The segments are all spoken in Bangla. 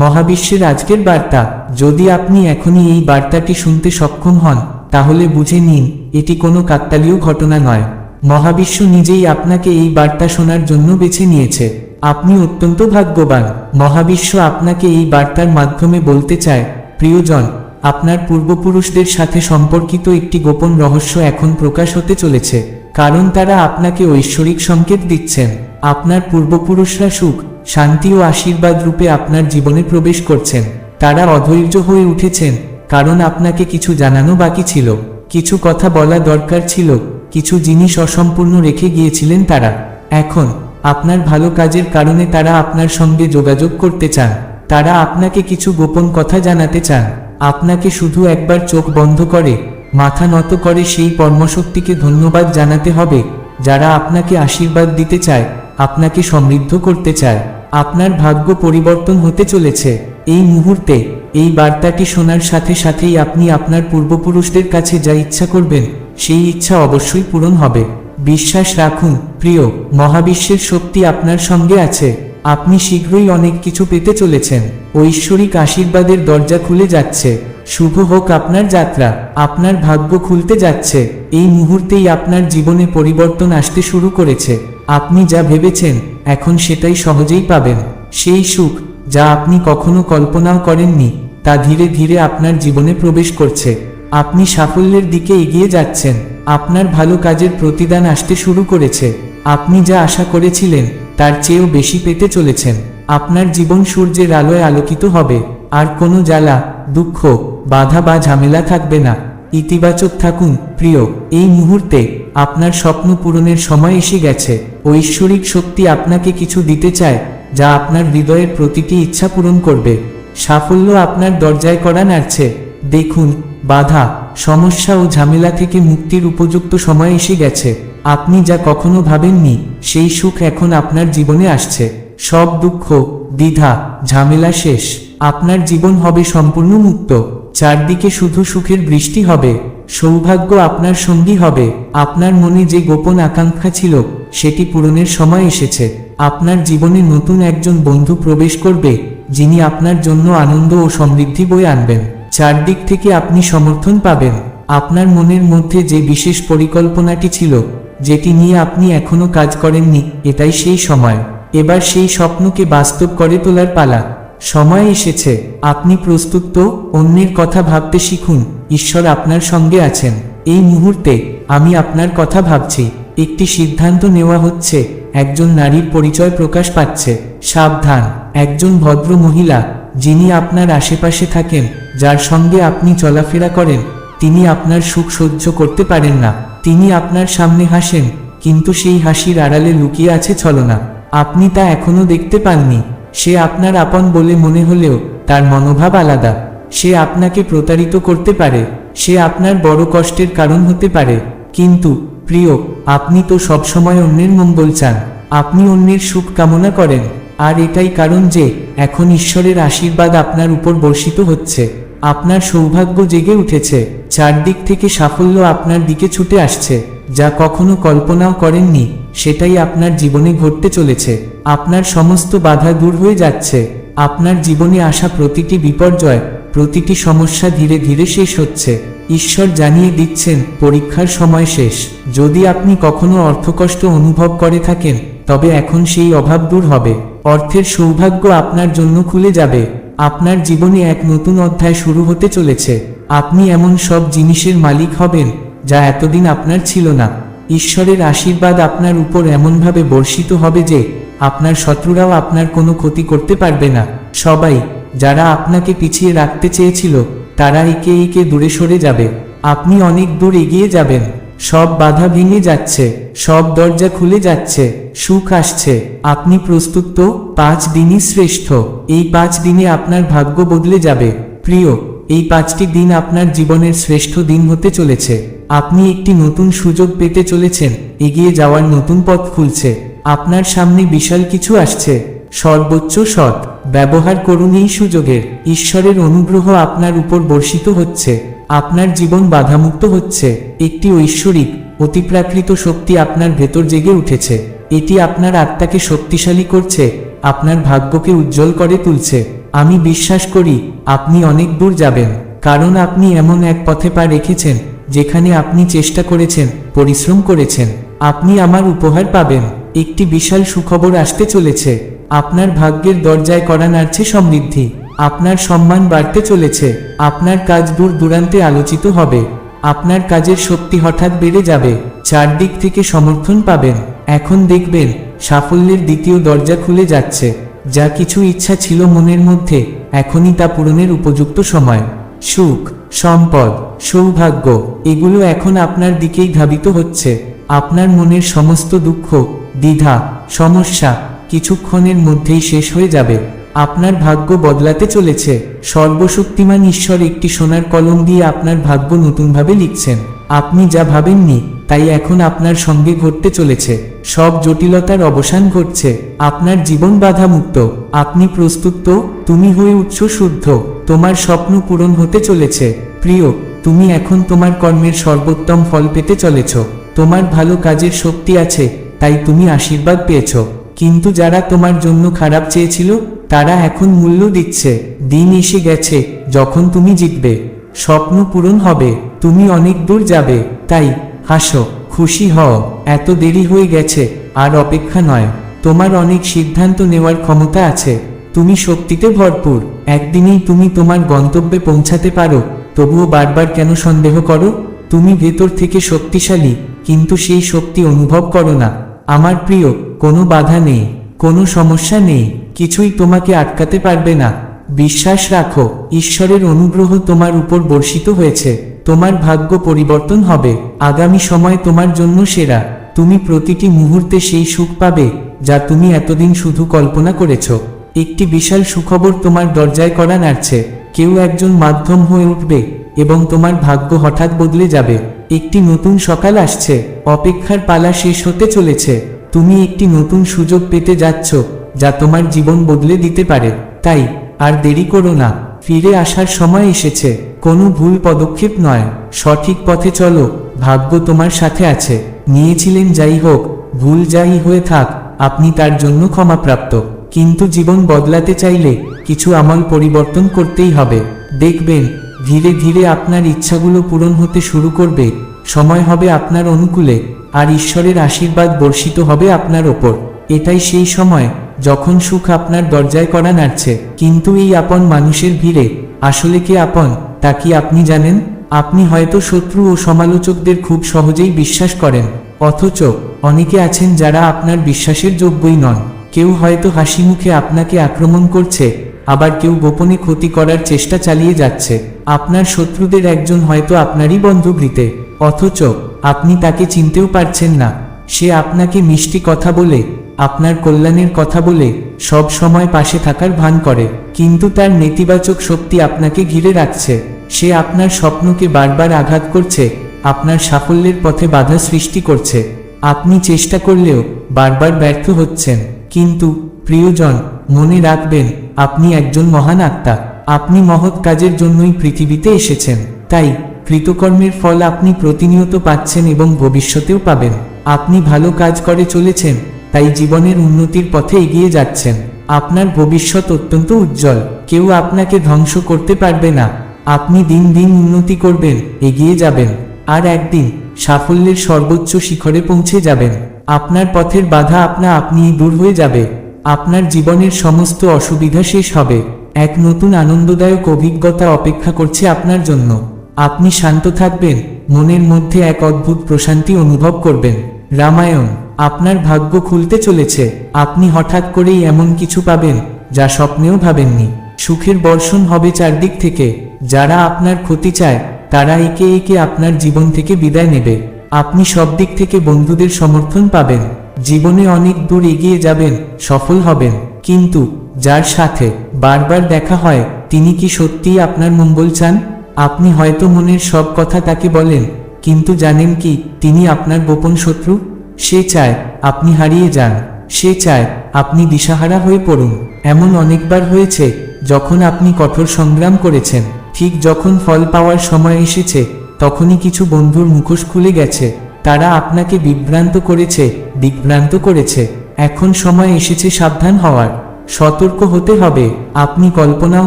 মহাবিশ্বের আজকের বার্তা। যদি আপনি এখনই এই বার্তাটি শুনতে সক্ষম হন, তাহলে বুঝে নিন, এটি কোনো কাকতালীয় ঘটনা নয়। মহাবিশ্ব নিজেই আপনাকে এই বার্তা শোনার জন্য বেছে নিয়েছে। আপনি অত্যন্ত ভাগ্যবান। মহাবিশ্ব আপনাকে এই বার্তার মাধ্যমে বলতে চায়, প্রিয়জন, আপনার পূর্বপুরুষদের সাথে সম্পর্কিত একটি গোপন রহস্য এখন প্রকাশ হতে চলেছে, কারণ তারা আপনাকে ঐশ্বরিক সংকেত দিচ্ছেন। আপনার পূর্বপুরুষরা সুখ, শান্তি ও আশীর্বাদ রূপে আপনার জীবনে প্রবেশ করছেন। তারা অধৈর্য হয়ে উঠেছেন, কারণ আপনাকে কিছু জানানো বাকি ছিল। কিছু কথা বলা দরকার ছিল, কিছু জিনিস অসম্পূর্ণ রেখে গিয়েছিলেন তারা। এখন, আপনার ভালো কাজের কারণে তারা আপনার সঙ্গে যোগাযোগ করতে চান। তারা আপনাকে কিছু গোপন কথা জানাতে চান। আপনাকে শুধু একবার চোখ বন্ধ করে, মাথা নত করে সেই কর্মশক্তিকে ধন্যবাদ জানাতে হবে, যারা আপনাকে আশীর্বাদ দিতে চায়। আপনাকে সমৃদ্ধ করতে চায় আপনার ভাগ্য পরিবর্তন হতে চলেছে। এই মুহূর্তে, এই বার্তাটি শোনার সাথে সাথেই আপনি আপনার পূর্বপুরুষদের কাছে যা ইচ্ছা করবেন, সেই ইচ্ছা অবশ্যই পূরণ হবে। বিশ্বাস রাখুন, প্রিয়, মহাবিশ্বের শক্তি আপনার সঙ্গে আছে। আপনি শীঘ্রই অনেক কিছু পেতে চলেছেন। ঐশ্বরিক আশীর্বাদের দরজা খুলে যাচ্ছে। শুভ হোক আপনার যাত্রা, আপনার ভাগ্য খুলতে যাচ্ছে। এই মুহূর্তেই আপনার জীবনে পরিবর্তন আসতে শুরু করেছে। আপনি যা ভেবেছেন, এখন সেটাই সহজেই পাবেন। সেই সুখ, যা আপনি কখনো কল্পনাও করেননি, তা ধীরে ধীরে আপনার জীবনে প্রবেশ করছে। আপনি সাফল্যের দিকে এগিয়ে যাচ্ছেন। আপনার ভালো কাজের প্রতিদান আসতে শুরু করেছে। আপনি যা আশা করেছিলেন, তার চেয়েও বেশি পেতে চলেছেন। আপনার জীবন সূর্যের আলোয় আলোকিত হবে, আর কোনো জ্বালা, দুঃখ, বাধা বা ঝামেলা থাকবে না। ইতিবাচক থাকুন, প্রিয়। এই মুহূর্তে আপনার স্বপ্ন পূরণের সময় এসে গেছে। ঐশ্বরিক শক্তি আপনাকে কিছু দিতে চায়, যা আপনার হৃদয়ের প্রতিটি ইচ্ছা পূরণ করবে। সাফল্য আপনার দরজায় করা নাড়ছে। দেখুন, বাধা, সমস্যা ও ঝামেলা থেকে মুক্তির উপযুক্ত সময় এসে গেছে। আপনি যা কখনো ভাবেননি, সেই সুখ এখন আপনার জীবনে আসছে। সব দুঃখ, দ্বিধা, ঝামেলা শেষ। আপনার জীবন হবে সম্পূর্ণ মুক্ত। চারদিকে শুধু সুখের বৃষ্টি হবে। সৌভাগ্য আপনার সঙ্গী হবে। আপনার মনে যে গোপন আকাঙ্ক্ষা ছিল, সেটি পূরণের সময় এসেছে। আপনার জীবনে নতুন একজন বন্ধু প্রবেশ করবে, যিনি আপনার জন্য আনন্দ ও সমৃদ্ধি বয়ে আনবেন। চারদিক থেকে আপনি সমর্থন পাবেন। আপনার মনের মধ্যে যে বিশেষ পরিকল্পনাটি ছিল, যেটি নিয়ে আপনি এখনও কাজ করেননি, এটাই সেই সময়। এবার সেই স্বপ্নকে বাস্তব করে তোলার পালা। সময় এসেছে, আপনি প্রস্তুত তো? অন্যের কথা ভাবতে শিখুন, ঈশ্বর আপনার সঙ্গে আছেন। এই মুহূর্তে আমি আপনার কথা ভাবছি। একটি সিদ্ধান্ত নেওয়া হচ্ছে, একজন নারীর পরিচয় প্রকাশ পাচ্ছে। সাবধান, একজন ভদ্র মহিলা, যিনি আপনার আশেপাশে থাকেন, যার সঙ্গে আপনি চলাফেরা করেন। তিনি আপনার সুখ সহ্য করতে পারেন না। তিনি আপনার সামনে হাসেন, কিন্তু সেই হাসির আড়ালে লুকিয়ে আছে ছলনা। আপনি তা এখনও দেখতে পাননি। সে আপনার আপন বলে মনে হলেও তার মনোভাব আলাদা। সে আপনাকে প্রতারিত করতে পারে। সে আপনার বড় কষ্টের কারণ হতে পারে। কিন্তু, প্রিয়, আপনি তো সবসময় অন্যের মঙ্গল চান। আপনি অন্যের সুখ কামনা করেন। আর এটাই কারণ যে, এখন ঈশ্বরের আশীর্বাদ আপনার উপর বর্ষিত হচ্ছে। আপনার সৌভাগ্য জেগে উঠেছে। চারদিক থেকে সাফল্য আপনার দিকে ছুটে আসছে, যা কখনো কল্পনাও করেননি। সেটাই আপনার জীবনে ঘটতে চলেছে। আপনার সমস্ত বাধা দূর হয়ে যাচ্ছে। আপনার জীবনে আসা প্রতিটি বিপর্যয়, প্রতিটি সমস্যা ধীরে ধীরে শেষ হচ্ছে। ঈশ্বর জানিয়ে দিচ্ছেন, পরীক্ষার সময় শেষ। যদি আপনি কখনো অর্থকষ্ট অনুভব করে থাকেন, তবে এখন সেই অভাব দূর হবে। অর্থের সৌভাগ্য আপনার জন্য খুলে যাবে। আপনার জীবনে এক নতুন অধ্যায় শুরু হতে চলেছে। আপনি এমন সব জিনিসের মালিক হবেন, যা এতদিন আপনার ছিল না। ঈশ্বরের আশীর্বাদ আপনার উপর এমনভাবে বর্ষিত হবে যে আপনার শত্রুরাও আপনার কোনো ক্ষতি করতে পারবে না। সবাই, যারা আপনাকে পিছিয়ে রাখতে চেয়েছিল, তারা একে একে দূরে সরে যাবে। আপনি অনেক দূর এগিয়ে যাবেন। সব বাধা ভেঙে যাচ্ছে। সব দরজা খুলে যাচ্ছে। সুখ আসছে। আপনি প্রস্তুত তো? পাঁচ দিনই শ্রেষ্ঠ। এই পাঁচ দিনে আপনার ভাগ্য বদলে যাবে। প্রিয় এই পাঁচটি দিন আপনার জীবনের শ্রেষ্ঠ দিন হতে চলেছে। আপনি একটি নতুন সুযোগ পেতে চলেছেন, এগিয়ে যাওয়ার নতুন পথ খুলছে। আপনার সামনে বিশাল কিছু আসছে। সর্বোচ্চ সৎ। ব্যবহার করুন এই সুযোগের। ঈশ্বরের অনুগ্রহ আপনার উপর বর্ষিত হচ্ছে। আপনার জীবন বাধামুক্ত হচ্ছে। একটি ঐশ্বরিক, অতিপ্রাকৃত শক্তি আপনার ভেতর জেগে উঠেছে। এটি আপনার আত্মাকে শক্তিশালী করছে। আপনার ভাগ্যকে উজ্জ্বল করে তুলছে। আমি বিশ্বাস করি, আপনি অনেক দূর যাবেন, কারণ আপনি এমন এক পথে পা রেখেছেন, যেখানে আপনি চেষ্টা করেছেন, পরিশ্রম করেছেন। আপনি আমার উপহার পাবেন। একটি বিশাল সুখবর আসতে চলেছে। আপনার ভাগ্যের দরজায় করা নাড়ছে সমৃদ্ধি। আপনার সম্মান বাড়তে চলেছে। আপনার কাজ দূর দূরান্তে আলোচিত হবে। আপনার কাজের শক্তি হঠাৎ বেড়ে যাবে। চারদিক থেকে সমর্থন পাবেন। এখন দেখবেন, সাফল্যের দ্বিতীয় দরজা খুলে যাচ্ছে। যা কিছু ইচ্ছা ছিল মনের মধ্যে, এখনই তা পূরণের উপযুক্ত সময়। সুখ, সম্পদ, সৌভাগ্য, এগুলো এখন আপনার দিকেই ধাবিত হচ্ছে। আপনার মনের সমস্ত দুঃখ, দ্বিধা, সমস্যা কিছুক্ষণের মধ্যেই শেষ হয়ে যাবে। আপনার ভাগ্য বদলাতে চলেছে। সর্বশক্তিমান ঈশ্বর একটি সোনার কলম দিয়ে আপনার ভাগ্য নতুনভাবে লিখছেন। আপনি যা ভাবেননি তাই এখন আপনার সঙ্গে ঘটতে চলেছে। সব জটিলতার অবসান ঘটছে। আপনার জীবন বাধামুক্ত। আপনি প্রস্তুত তো? তুমি হয়ে উৎস শুদ্ধ। তোমার স্বপ্ন পূরণ হতে চলেছে। প্রিয়, তুমি এখন তোমার কর্মের সর্বোত্তম ফল পেতে চলেছ। তোমার ভালো কাজের শক্তি আছে, তাই তুমি আশীর্বাদ পেয়েছ। কিন্তু যারা তোমার জন্য খারাপ চেয়েছিল, তারা এখন মূল্য দিচ্ছে। দিন এসে গেছে, যখন তুমি জিতবে। স্বপ্ন পূরণ হবে, তুমি অনেক দূর যাবে। তাই হাসো, খুশি হও, এত দেরি হয়ে গেছে, আর অপেক্ষা নয়। তোমার অনেক সিদ্ধান্ত নেওয়ার ক্ষমতা আছে। তুমি শক্তিতে ভরপুর। একদিনেই তুমি তোমার গন্তব্যে পৌঁছাতে পারো। তবুও বারবার কেন সন্দেহ করো? তুমি ভেতর থেকে শক্তিশালী, কিন্তু সেই শক্তি অনুভব করো না। আমার প্রিয়, কোনো বাধা নেই, কোনো সমস্যা নেই, কিছুই তোমাকে আটকাতে পারবে না। বিশ্বাস রাখো, ঈশ্বরের অনুগ্রহ তোমার উপর বর্ষিত হয়েছে, তোমার ভাগ্য পরিবর্তন হবে, আগামী সময় তোমার জন্য সেরা, তুমি প্রতিটি মুহূর্তে সেই সুখ পাবে, যা তুমি এতদিন শুধু কল্পনা করেছ। একটি বিশাল সুখবর তোমার দরজায় করা নাড়ছে, কেউ একজন মাধ্যম হয়ে উঠবে, এবং তোমার ভাগ্য হঠাৎ বদলে যাবে। একটি নতুন সকাল আসছে, অপেক্ষার পালা শেষ হতে চলেছে, তুমি একটি নতুন সুযোগ পেতে যাচ্ছ, যা তোমার জীবন বদলে দিতে পারে। তাই আর দেরি করো না, ফিরে আসার সময় এসেছে। কোনো ভুল পদক্ষেপ নয়, সঠিক পথে চলো, ভাগ্য তোমার সাথে আছে। নিয়েছিলেন যাই হোক, ভুল যাই হয়ে থাক, আপনি তার জন্য ক্ষমাপ্রাপ্ত। কিন্তু জীবন বদলাতে চাইলে কিছু আমল পরিবর্তন করতেই হবে। দেখবেন, ধীরে ধীরে আপনার ইচ্ছাগুলো পূরণ হতে শুরু করবে। সময় হবে আপনার অনুকূলে, আর ঈশ্বরের আশীর্বাদ বর্ষিত হবে আপনার ওপর। এটাই সেই সময় যখন সুখ আপনার দরজায় করা নাড়ছে, কিন্তু এই আপন মানুষের ভিড়ে, আসলে কে আপন, তা কি আপনি জানেন? আপনি হয়তো শত্রু ও সমালোচকদের খুব সহজেই বিশ্বাস করেন, অথচ অনেকে আছেন যারা আপনার বিশ্বাসের যোগ্যই নন। কেউ হয়তো হাসি মুখে আপনাকে আক্রমণ করছে, আবার কেউ গোপনে ক্ষতি করার চেষ্টা চালিয়ে যাচ্ছে। আপনার শত্রুদের একজন হয়তো আপনারই বন্ধুবৃতে অথচ আপনি তাকে চিনতেও পারছেন না। সে আপনাকে মিষ্টি কথা বলে আপনার কল্যাণের কথা বলে সব সময় পাশে থাকার ভান করে। কিন্তু তার নেতিবাচক শক্তি আপনাকে ঘিরে রাখছে। সে আপনার স্বপ্নকে বারবার আঘাত করছে, আপনার সাফল্যের পথে বাধা সৃষ্টি করছে। আপনি চেষ্টা করলেও বারবার ব্যর্থ হচ্ছেন। কিন্তু, প্রিয়জন, মনে রাখবেন, আপনি একজন মহান আত্মা। আপনি মহৎ কাজের জন্যই পৃথিবীতে এসেছেন। তাই, কৃতকর্মের ফল আপনি প্রতিনিয়ত পাচ্ছেন এবং ভবিষ্যতেও পাবেন। আপনি ভালো কাজ করে চলেছেন তাই জীবনের উন্নতির পথে এগিয়ে যাচ্ছেন। আপনার ভবিষ্যৎ অত্যন্ত উজ্জ্বল। কেউ আপনাকে ধ্বংস করতে পারবে না। আপনি দিন দিন উন্নতি করবেন, এগিয়ে যাবেন। আর একদিন সাফল্যের সর্বোচ্চ শিখরে পৌঁছে যাবেন। আপনার পথের বাধা আপনা আপনিই দূর হয়ে যাবে। আপনার জীবনের সমস্ত অসুবিধা শেষ হবে। এক নতুন আনন্দদায়ক অভিজ্ঞতা অপেক্ষা করছে আপনার জন্য। আপনি শান্ত থাকবেন, মনের মধ্যে এক অদ্ভুত প্রশান্তি অনুভব করবেন। রামায়ণ আপনার ভাগ্য খুলতে চলেছে। আপনি হঠাৎ করেই এমন কিছু পাবেন, যা স্বপ্নেও ভাবেননি। সুখের বর্ষণ হবে চারদিক থেকে। যারা আপনার ক্ষতি চায়, তারা একে একে আপনার জীবন থেকে বিদায় নেবে। আপনি সব দিক থেকে বন্ধুদের সমর্থন পাবেন। জীবনে অনেক দূর এগিয়ে যাবেন, সফল হবেন। কিন্তু, যার সাথে বারবার দেখা হয়, তিনি কি সত্যিই আপনার মঙ্গল চান? আপনি হয়তো মনের সব কথা তাকে বলেন, কিন্তু জানেন কি, তিনি আপনার গোপন শত্রু? সে চায় আপনি হারিয়ে যান, সে চায় আপনি দিশাহারা হয়ে পড়ুন। এমন অনেকবার হয়েছে যখন আপনি কঠোর সংগ্রাম করেছেন, ঠিক যখন ফল পাওয়ার সময় এসেছে, তখনই কিছু বন্ধুর মুখোশ খুলে গেছে, তারা আপনাকে বিভ্রান্ত করেছে দিগ্ভ্রান্ত করেছে। এখন সময় এসেছে সাবধান হওয়ার। সতর্ক হতে হবে, আপনি কল্পনাও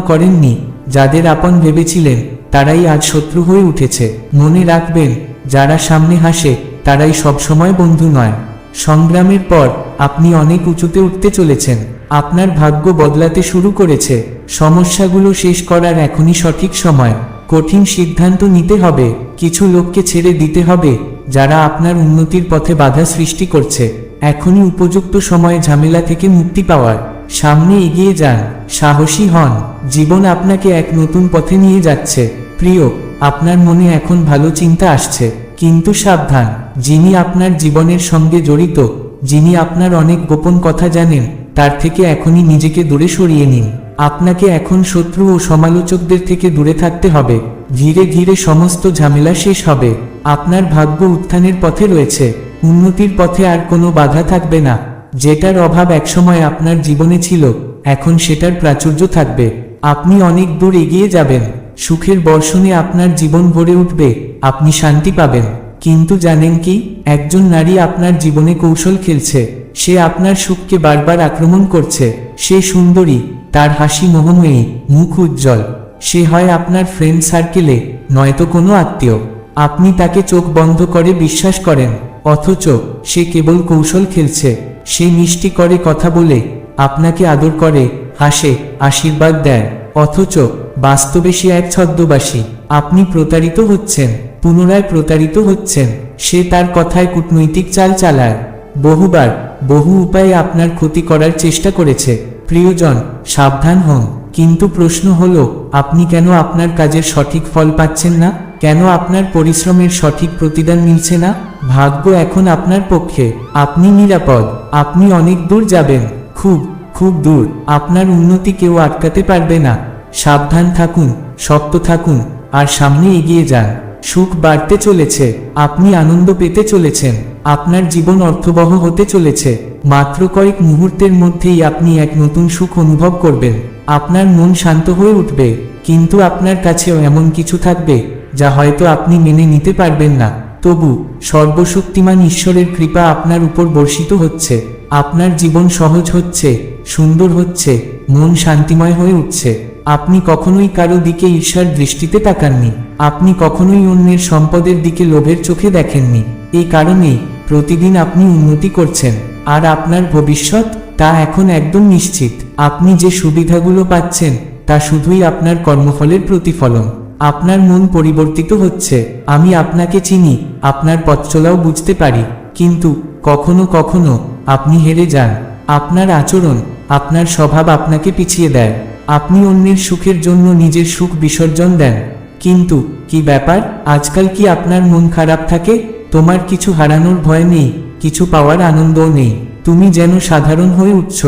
করেননি, যাদের আপন ভেবেছিলেন, তারাই আজ শত্রু হয়ে উঠেছে। মনে রাখবেন, যারা সামনে হাসে তারাই সবসময় বন্ধু নয়। সংগ্রামের পর আপনি অনেক উঁচুতে উঠতে চলেছেন। আপনার ভাগ্য বদলাতে শুরু করেছে। সমস্যাগুলো শেষ করার এখনই সঠিক সময়। কঠিন সিদ্ধান্ত নিতে হবে। কিছু লোককে ছেড়ে দিতে হবে, যারা আপনার উন্নতির পথে বাধা সৃষ্টি করছে। এখনই উপযুক্ত সময়ে ঝামেলা থেকে মুক্তি পাওয়ার। সামনে এগিয়ে যান। সাহসী হন। জীবন আপনাকে এক নতুন পথে নিয়ে যাচ্ছে। প্রিয়, আপনার মনে এখন ভালো চিন্তা আসছে। কিন্তু সাবধান, যিনি আপনার জীবনের সঙ্গে জড়িত, যিনি আপনার অনেক গোপন কথা জানেন, তার থেকে এখনই নিজেকে দূরে সরিয়ে নিন। আপনাকে এখন শত্রু ও সমালোচকদের থেকে দূরে থাকতে হবে। ধীরে ধীরে সমস্ত ঝামেলা শেষ হবে। আপনার ভাগ্য উত্থানের পথে রয়েছে। উন্নতির পথে আর কোনো বাধা থাকবে না। যেটার অভাব একসময় আপনার জীবনে ছিল, এখন সেটার প্রাচুর্য থাকবে। আপনি অনেক দূর এগিয়ে যাবেন। সুখের বর্ষণে আপনার জীবন ভরে উঠবে, আপনি শান্তি পাবেন। কিন্তু জানেন কি, একজন নারী আপনার জীবনে কৌশল খেলছে, সে আপনার সুখকে বারবার আক্রমণ করছে, সে সুন্দরী, তার হাসি মোহময়ী, মুখ উজ্জ্বল, সে হয় আপনার ফ্রেন্ড সার্কেলে নয়তো কোনো আত্মীয়। আপনি তাকে চোখ বন্ধ করে বিশ্বাস করেন, অথচ সে কেবল কৌশল খেলছে, সে মিষ্টি করে কথা বলে, আপনাকে আদর করে, হাসে, আশীর্বাদ দেয়। অথচ বাস্তবে সে এক ছদ্মবাসী। আপনি প্রতারিত হচ্ছেন, পুনরায় প্রতারিত হচ্ছেন, সে তার কথায় কূটনৈতিক চাল চালায়। বহুবার, বহু উপায়ে আপনার ক্ষতি করার চেষ্টা করেছে। প্রিয়জন, সাবধান হন, কিন্তু প্রশ্ন হল, আপনি কেন আপনার কাজের সঠিক ফল পাচ্ছেন না? কেন আপনার পরিশ্রমের সঠিক প্রতিদান মিলছে না? ভাগ্য এখন আপনার পক্ষে। আপনি নিরাপদ, আপনি অনেক দূর যাবেন। খুব খুব দূর। আপনার উন্নতি কেউ আটকাতে পারবে না। সাবধান থাকুন, শক্ত থাকুন, আর সামনে এগিয়ে যান। সুখ বাড়তে চলেছে, আপনি আনন্দ পেতে চলেছেন, আপনার জীবন অর্থবহ হতে চলেছে। মাত্র কয়েক মুহূর্তের মধ্যেই আপনি এক নতুন সুখ অনুভব করবেন। আপনার মন শান্ত হয়ে উঠবে, কিন্তু আপনার কাছেও এমন কিছু থাকবে, যা হয়তো আপনি মেনে নিতে পারবেন না। তবু, সর্বশক্তিমান ঈশ্বরের কৃপা আপনার উপর বর্ষিত হচ্ছে। আপনার জীবন সহজ হচ্ছে, সুন্দর হচ্ছে, মন শান্তিময় হয়ে উঠছে। আপনি কখনোই কারও দিকে ঈর্ষার দৃষ্টিতে তাকাননি। আপনি কখনোই অন্যের সম্পদের দিকে লোভের চোখে দেখেননি। এই কারণেই প্রতিদিন আপনি উন্নতি করছেন। আর আপনার ভবিষ্যৎ তা এখন একদম নিশ্চিত। আপনি যে সুবিধাগুলো পাচ্ছেন, তা শুধুই আপনার কর্মফলের প্রতিফলন। আপনার মন পরিবর্তিত হচ্ছে। আমি আপনাকে চিনি, আপনার পথচলাও বুঝতে পারি। কিন্তু কখনো কখনো আপনি হেরে যান। আপনার আচরণ, আপনার স্বভাব আপনাকে পিছিয়ে দেয়। আপনি অন্যের সুখের জন্য নিজের সুখ বিসর্জন দেন। কিন্তু, কি ব্যাপার? আজকাল কি আপনার মন খারাপ থাকে? তোমার কিছু হারানোর ভয় নেই, কিছু পাওয়ার আনন্দও নেই। তুমি যেন সাধারণ হয়ে উঠছ।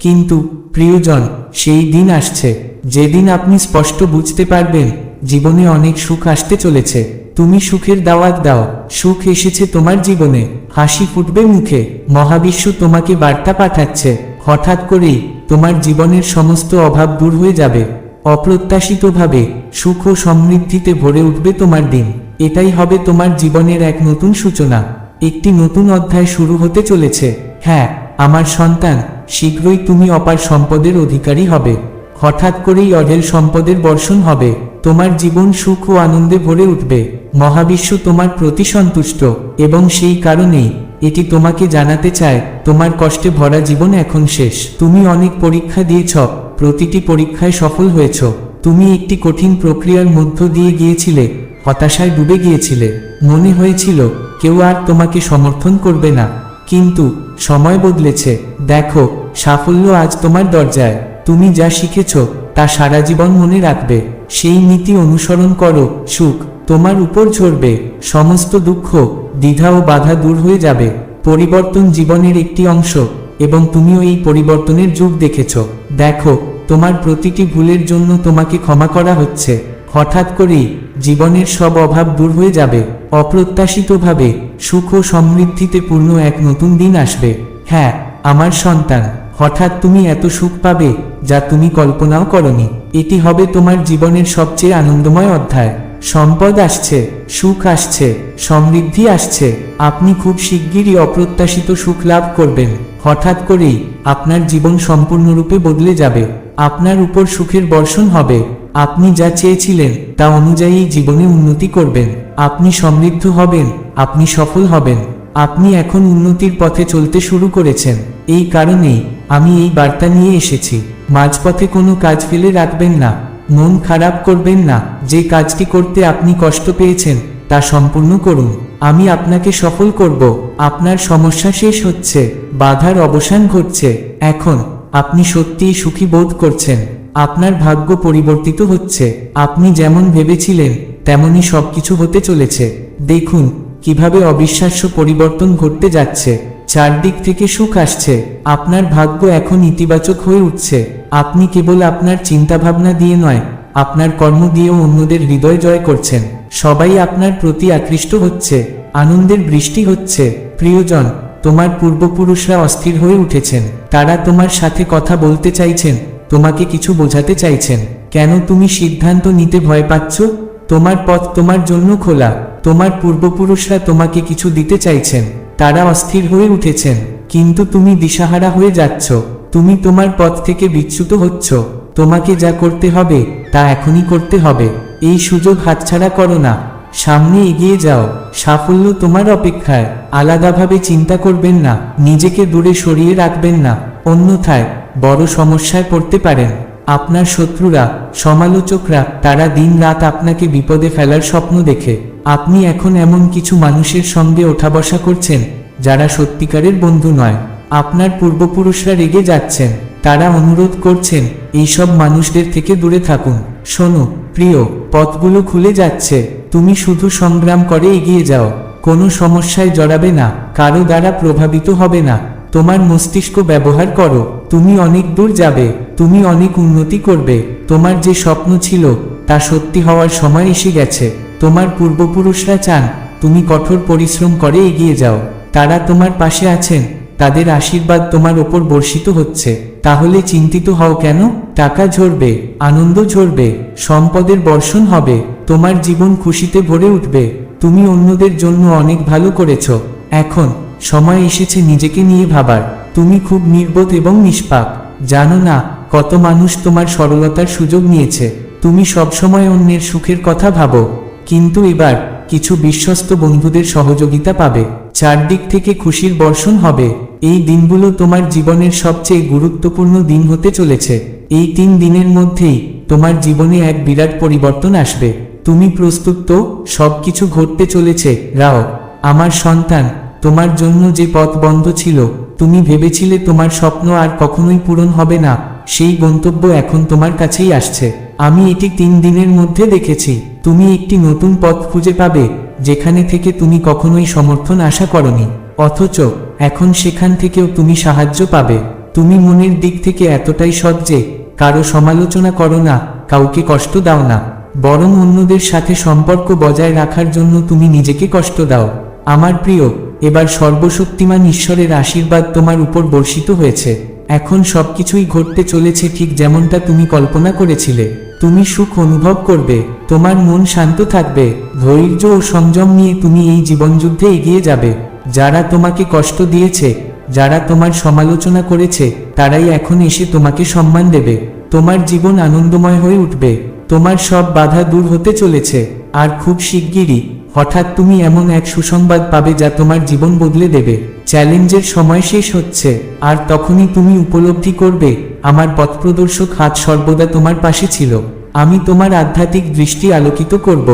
কিন্তু, প্রিয়জন, সেই দিন আসছে। যেদিন আপনি স্পষ্ট বুঝতে পারবেন, জীবনে অনেক সুখ আসতে চলেছে। তুমি সুখের দাওয়াত দাও। সুখ এসেছে তোমার জীবনে। হাসি ফুটবে মুখে। মহাবিশ্ব তোমাকে বার্তা পাঠাচ্ছে। হঠাৎ করেই তোমার জীবনের সমস্ত অভাব দূর হয়ে যাবে। অপ্রত্যাশিতভাবে সুখ ও সমৃদ্ধিতে ভরে উঠবে তোমার দিন। এটাই হবে তোমার জীবনের এক নতুন সূচনা। একটি নতুন অধ্যায় শুরু হতে চলেছে। হ্যাঁ আমার সন্তান, শীঘ্রই তুমি অপার সম্পদের অধিকারী হবে। হঠাৎ করেই অঢেল সম্পদের বর্ষণ হবে। তোমার জীবন সুখ ও আনন্দে ভরে উঠবে। মহাবিশ্ব তোমার প্রতি সন্তুষ্ট এবং সেই কারণেই এটি তোমাকে জানাতে চায়, তোমার কষ্টে ভরা জীবন এখন শেষ। তুমি অনেক পরীক্ষা দিয়েছ, প্রতিটি পরীক্ষায় সফল হয়েছ। তুমি একটি কঠিন প্রক্রিয়ার মধ্য দিয়ে গিয়েছিলে, হতাশায় ডুবে গিয়েছিলে। মনে হয়েছিল, কেউ আর তোমাকে সমর্থন করবে না। কিন্তু, সময় বদলেছে। দেখো, সাফল্য আজ তোমার দরজায়। তুমি যা শিখেছ, তা সারা জীবন মনে রাখবে। সেই নীতি অনুসরণ করো, সুখ তোমার উপর ঝরবে। সমস্ত দুঃখ দ্বিধা ও বাধা দূর হয়ে যাবে। পরিবর্তন জীবনের একটি অংশ এবং তুমিও এই পরিবর্তনের যুগ দেখেছ। দেখো, তোমার প্রতিটি ভুলের জন্য তোমাকে ক্ষমা করা হচ্ছে। হঠাৎ করেই জীবনের সব অভাব দূর হয়ে যাবে। অপ্রত্যাশিতভাবে সুখ ও সমৃদ্ধিতে পূর্ণ এক নতুন দিন আসবে। হ্যাঁ আমার সন্তান, হঠাৎ তুমি এত সুখ পাবে যা তুমি কল্পনাও করনি। এটি হবে তোমার জীবনের সবচেয়ে আনন্দময় অধ্যায়। সম্পদ আসছে, সুখ আসছে, সমৃদ্ধি আসছে। আপনি খুব শিগগিরই অপ্রত্যাশিত সুখ লাভ করবেন। হঠাৎ করেই আপনার জীবন সম্পূর্ণরূপে বদলে যাবে। আপনার উপর সুখের বর্ষণ হবে। আপনি যা চেয়েছিলেন, তা অনুযায়ী জীবনে উন্নতি করবেন। আপনি সমৃদ্ধ হবেন, আপনি সফল হবেন। আপনি এখন উন্নতির পথে চলতে শুরু করেছেন। এই কারণেই আমি এই বার্তা নিয়ে এসেছি। মাঝপথে কোনো কাজ ফেলে রাখবেন না। মন খারাপ করবেন না। যে কাজটি করতে আপনি কষ্ট পেয়েছেন, তা সম্পূর্ণ করুন। আমি আপনাকে সফল করব। আপনার সমস্যা শেষ হচ্ছে। বাধার অবসান ঘটছে। এখন আপনি সত্যিই সুখী বোধ করছেন। আপনার ভাগ্য পরিবর্তিত হচ্ছে। আপনি যেমন ভেবেছিলেন, তেমনই সবকিছু হতে চলেছে। দেখুন, কীভাবে অবিশ্বাস্য পরিবর্তন ঘটতে যাচ্ছে। চারদিক থেকে সুখ আসছে। আপনার ভাগ্য এখন ইতিবাচক হয়ে উঠছে। আপনি কেবল আপনার চিন্তাভাবনা দিয়ে নয়, আপনার কর্ম দিয়েও অন্যদের হৃদয় জয় করছেন। সবাই আপনার প্রতি আকৃষ্ট হচ্ছে, আনন্দের বৃষ্টি হচ্ছে। প্রিয়জন, তোমার পূর্বপুরুষরা অস্থির হয়ে উঠেছেন। তারা তোমার সাথে কথা বলতে চাইছেন, তোমাকে কিছু বোঝাতে চাইছেন। কেন তুমি সিদ্ধান্ত নিতে ভয় পাচ্ছ? তোমার পথ তোমার জন্য খোলা। তোমার পূর্বপুরুষরা তোমাকে কিছু দিতে চাইছেন। তারা অস্থির হয়ে উঠেছেন। কিন্তু তুমি দিশাহারা হয়ে যাচ্ছ। তুমি তোমার পথ থেকে বিচ্যুত হচ্ছ। তোমাকে যা করতে হবে, তা এখনই করতে হবে। এই সুযোগ হাতছাড়া করো না। সামনে এগিয়ে যাও। সাফল্য তোমার অপেক্ষায়। আলাদাভাবে চিন্তা করবেন না। নিজেকে দূরে সরিয়ে রাখবেন না। অন্যথায় বড় সমস্যায় পড়তে পারেন। আপনার শত্রুরা, সমালোচকরা, তারা দিন রাত আপনাকে বিপদে ফেলার স্বপ্ন দেখে। আপনি এখন এমন কিছু মানুষের সঙ্গে ওঠা বসা করছেন, যারা সত্যিকারের বন্ধু নয়। আপনার পূর্বপুরুষরা রেগে যাচ্ছেন, তারা অনুরোধ করছেন, এইসব মানুষদের থেকে দূরে থাকুন। শোনো, প্রিয়, পথগুলো খুলে যাচ্ছে, তুমি শুধু সংগ্রাম করে এগিয়ে যাও, কোনো সমস্যায় জড়াবে না, কারও দ্বারা প্রভাবিত হবে না। তোমার মস্তিষ্ক ব্যবহার করো, তুমি অনেক দূর যাবে, তুমি অনেক উন্নতি করবে, তোমার যে স্বপ্ন ছিল, তা সত্যি হওয়ার সময় এসে গেছে, তোমার পূর্বপুরুষরা চান, তুমি কঠোর পরিশ্রম করে এগিয়ে যাও, তারা তোমার পাশে আছেন, তাদের আশীর্বাদ তোমার ওপর বর্ষিত হচ্ছে, তাহলে চিন্তিত হও কেন? টাকা ঝরবে, আনন্দ ঝরবে, সম্পদের বর্ষণ হবে, তোমার জীবন খুশিতে ভরে উঠবে, তুমি অন্যদের জন্য অনেক ভালো করেছ, এখন সময় এসেছে নিজেকে নিয়ে ভাবার। তুমি খুব নির্বোধ এবং নিষ্পাপ। জানো না, কত মানুষ তোমার সরলতার সুযোগ নিয়েছে। তুমি সবসময় অন্যের সুখের কথা ভাবো। কিন্তু এবার কিছু বিশ্বস্ত বন্ধুদের সহযোগিতা পাবে। চারদিক থেকে খুশির বর্ষণ হবে। এই দিনগুলো তোমার জীবনের সবচেয়ে গুরুত্বপূর্ণ দিন হতে চলেছে। এই তিন দিনের মধ্যেই তোমার জীবনে এক বিরাট পরিবর্তন আসবে। তুমি প্রস্তুত তো? সবকিছু ঘটতে চলেছে। রাও, আমার সন্তান তোমার জন্য যে পথ বন্ধ ছিল, তুমি ভেবেছিলে তোমার স্বপ্ন আর কখনোই পূরণ হবে না, সেই গন্তব্য এখন তোমার কাছেই আসছে। আমি এটি তিন দিনের মধ্যে দেখেছি, তুমি একটি নতুন পথ খুঁজে পাবে, যেখানে থেকে তুমি কখনোই সমর্থন আশা করনি। অথচ, এখন সেখান থেকেও তুমি সাহায্য পাবে। তুমি মনের দিক থেকে এতটাই সৎ যে, কারও সমালোচনা করো না, কাউকে কষ্ট দাও না। বরং অন্যদের সাথে সম্পর্ক বজায় রাখার জন্য তুমি নিজেকে কষ্ট দাও। আমার প্রিয় এবার সর্বশক্তিমান ঈশ্বরের আশীর্বাদ তোমার উপর বর্ষিত হয়েছে। এখন সবকিছুই ঘটতে চলেছে ঠিক যেমনটা তুমি কল্পনা করেছিলে। তুমি সুখ অনুভব করবে, তোমার মন শান্ত থাকবে, ধৈর্য ও সংযম নিয়ে তুমি এই জীবনযুদ্ধে এগিয়ে যাবে। যারা তোমাকে কষ্ট দিয়েছে, যারা তোমার সমালোচনা করেছে, তারাই এখন এসে তোমাকে সম্মান দেবে। তোমার জীবন আনন্দময় হয়ে উঠবে। তোমার সব বাধা দূর হতে চলেছে। আর খুব শিগগিরই হঠাৎ তুমি এমন এক সুসংবাদ পাবে যা তোমার জীবন বদলে দেবে। চ্যালেঞ্জের সময় শেষ হচ্ছে, আর তখনই তুমি উপলব্ধি করবে, আমার পথপ্রদর্শক হাত সর্বদা তোমার পাশে ছিল। আমি তোমার আধ্যাত্মিক দৃষ্টি আলোকিত করব।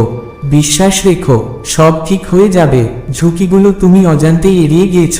বিশ্বাস রেখো, সব ঠিক হয়ে যাবে, ঝুঁকিগুলো তুমি অজান্তেই এড়িয়ে গিয়েছ।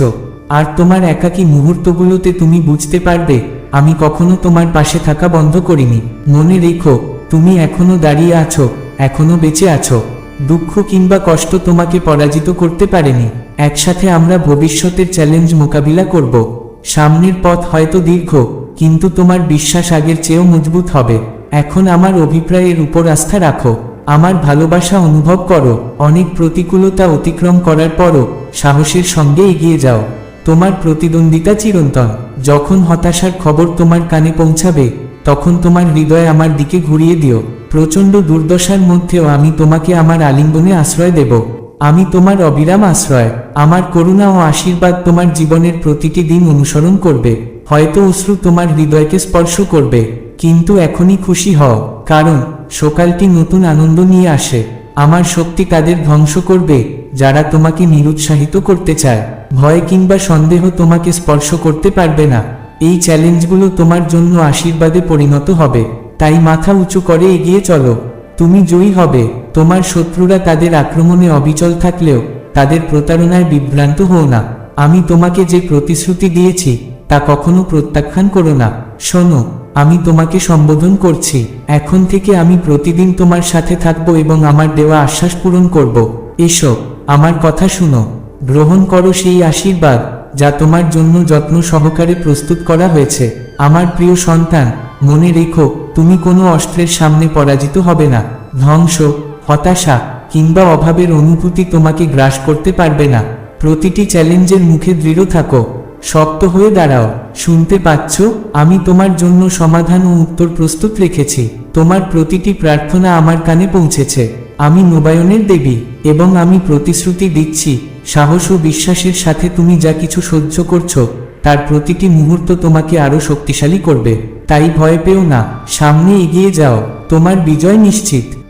আর তোমার একাকী মুহূর্তগুলোতে তুমি বুঝতে পারবে, আমি কখনো তোমার পাশে থাকা বন্ধ করিনি। মনে রেখো, তুমি এখনও দাঁড়িয়ে আছো, এখনও বেঁচে আছো। দুঃখ কিংবা কষ্ট তোমাকে পরাজিত করতে পারেনি। একসাথে আমরা ভবিষ্যতের চ্যালেঞ্জ মোকাবিলা করব। সামনের পথ হয়তো দীর্ঘ, কিন্তু তোমার বিশ্বাস আগের চেয়েও মজবুত হবে। এখন আমার অভিপ্রায়ের উপর আস্থা রাখো। আমার ভালোবাসা অনুভব করো। অনেক প্রতিকূলতা অতিক্রম করার পরও সাহসের সঙ্গে এগিয়ে যাও। তোমার প্রতিদ্বন্দ্বিতা চিরন্তন। যখন হতাশার খবর তোমার কানে পৌঁছাবে, তখন তোমার হৃদয় আমার দিকে ঘুরিয়ে দিও। প্রচণ্ড দুর্দশার মধ্যেও আমি তোমাকে আমার আলিঙ্গনে আশ্রয় দেব। আমি তোমার অবিরাম আশ্রয়। আমার করুণা ও আশীর্বাদ তোমার জীবনের প্রতিটি দিন অনুসরণ করবে। হয়তো অশ্রু তোমার হৃদয়কে স্পর্শ করবে। কিন্তু এখনই খুশি হও। কারণ, সকালটি নতুন আনন্দ নিয়ে আসে। আমার শক্তি তাদের ধ্বংস করবে, যারা তোমাকে নিরুৎসাহিত করতে চায়। ভয় কিংবা সন্দেহ তোমাকে স্পর্শ করতে পারবে না। এই চ্যালেঞ্জগুলো তোমার জন্য আশীর্বাদে পরিণত হবে। তাই মাথা উঁচু করে এগিয়ে চলো। তুমি জয়ী হবে। তোমার শত্রুরা তাদের আক্রমণে অবিচল থাকলেও তাদের প্রতারণায় বিভ্রান্ত হও না। আমি তোমাকে যে প্রতিশ্রুতি দিয়েছি, তা কখনো প্রত্যাখ্যান করো না। শোনো, আমি তোমাকে সম্বোধন করছি। এখন থেকে আমি প্রতিদিন তোমার সাথে থাকব এবং আমার দেওয়া আশ্বাস পূরণ করব। এসো, আমার কথা শুনো। গ্রহণ করো সেই আশীর্বাদ, যা তোমার জন্য যত্ন সহকারে প্রস্তুত করা হয়েছে। আমার প্রিয় সন্তান মনে রেখো, তুমি কোনো অস্ত্রের সামনে পরাজিত হবে না। ধ্বংস, হতাশা কিংবা অভাবের অনুভূতি তোমাকে গ্রাস করতে পারবে না। প্রতিটি চ্যালেঞ্জের মুখে দৃঢ় থাকো। শক্ত হয়ে দাঁড়াও। শুনতে পাচ্ছ, আমি তোমার জন্য সমাধান ও উত্তর প্রস্তুত রেখেছি। তোমার প্রতিটি প্রার্থনা আমার কানে পৌঁছেছে। আমি নবায়নের দেবী এবং আমি প্রতিশ্রুতি দিচ্ছি। সাহস ও বিশ্বাসের সাথে তুমি যা কিছু সহ্য করছ তার প্রতিটি মুহূর্ত তোমাকে আরও শক্তিশালী করবে। তাই ভয় পেও না। সামনে এগিয়ে যাও। তোমার বিজয় নিশ্চিত।